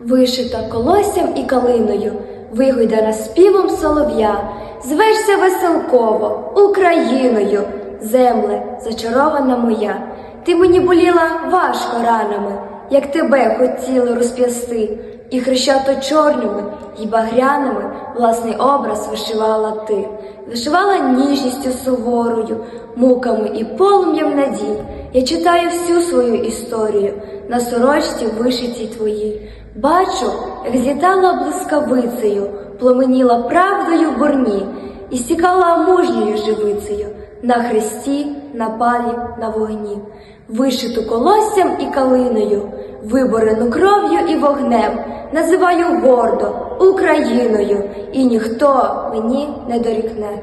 Вишита колоссям і калиною, вигойдана співом солов'я, звешся веселково Україною, земле зачарована моя. Ти мені боліла важко ранами, як тебе хотіли розп'ясти, і хрещато чорними й багряними власний образ вишивала ти, вишивала ніжністю суворою, муками і полум'ям надій. Я читаю всю свою історію на сорочці вишитій твоїй. Бачу, як злітала блискавицею, пломеніла правдою в бурні і стікала мужньою живицею на хресті, на палі, на вогні, вишиту колоссям і калиною, виборену кров'ю і вогнем, називаю гордо Україною, і ніхто мені не дорікне.